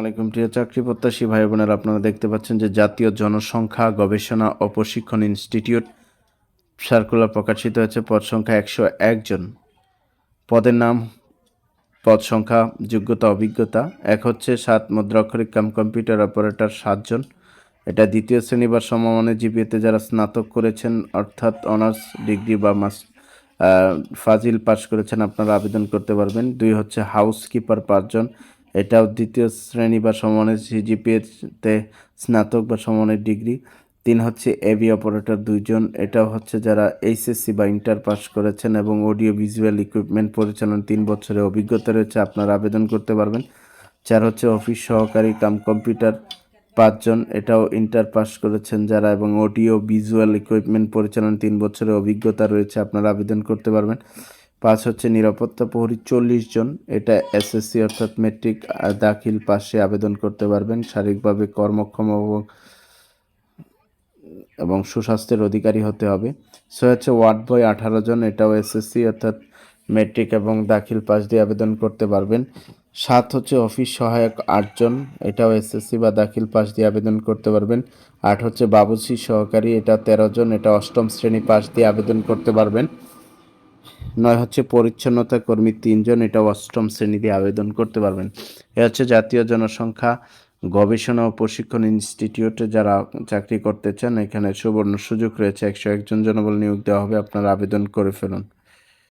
আলাইকুম। প্রিয় চাকরি প্রত্যাশী ভাই বোনেরা, আপনারা দেখতে পাচ্ছেন যে জাতীয় জনসংখ্যা গবেষণা ও প্রশিক্ষণ ইনস্টিটিউট সার্কুলার প্রকাশিত হয়েছে। পদ সংখ্যা একশো একজন পদের নাম, পদ সংখ্যা, যোগ্যতা, অভিজ্ঞতা। এক হচ্ছে সাত মুদ্রাক্ষরিক কাম কম্পিউটার অপারেটর সাতজন এটা দ্বিতীয় শ্রেণি বা সমমানের জিপিএতে যারা স্নাতক করেছেন, অর্থাৎ অনার্স, ডিগ্রি বা মাস ফাজিল পাস করেছেন, আপনারা আবেদন করতে পারবেন। দুই হচ্ছে হাউসকিপার পাঁচজন এটাও দ্বিতীয় শ্রেণি বা সমমানের জিপিএতে স্নাতক বা সমমানের ডিগ্রি। তিন হচ্ছে এবি অপারেটর, দুইজন। এটাও হচ্ছে যারা এইচএসসি বা ইন্টার পাস করেছেন এবং অডিও ভিজুয়াল ইকুইপমেন্ট পরিচালনা তিন বছরের অভিজ্ঞতা রয়েছে, আপনারা আবেদন করতে পারবেন। চার হচ্ছে অফিস সহকারী কাম কম্পিউটার পাঁচজন। এটাও ইন্টার পাস করেছেন যারা এবং অডিও ভিজুয়াল ইকুইপমেন্ট পরিচালন তিন বছরের অভিজ্ঞতা রয়েছে, আপনারা আবেদন করতে পারবেন। পাঁচ হচ্ছে নিরাপত্তা প্রহরী চল্লিশ জন। এটা এসএসসি অর্থাৎ মেট্রিক দাখিল পাশে আবেদন করতে পারবেন। শারীরিকভাবে কর্মক্ষম এবং এবং সুস্বাস্থ্যের অধিকারী হতে হবে। সো, হচ্ছে ওয়ার্ড বয় আঠারো জন, এটাও এসএসসি অর্থাৎ মেট্রিক এবং দাখিল পাস দিয়ে আবেদন করতে পারবেন। সাত হচ্ছে অফিস সহায়ক আটজন এটাও এসএসসি বা দাখিল পাস দিয়ে আবেদন করতে পারবেন। আট হচ্ছে বাবুসি সহকারী, এটা তেরো জন, এটা অষ্টম শ্রেণি পাশ দিয়ে আবেদন করতে পারবেন। নয় হচ্ছে পরিচ্ছন্নতা কর্মী তিনজন, এটা অষ্টম শ্রেণীতে আবেদন করতে পারবেন। এ হচ্ছে জাতীয় জনসংখ্যা গবেষণা ও প্রশিক্ষণ ইনস্টিটিউটে যারা চাকরি করতে চান, এখানে সুবর্ণ সুযোগ রয়েছে। একশো একজন জনবল নিয়োগ দেওয়া হবে, আপনারা আবেদন করে ফেলুন।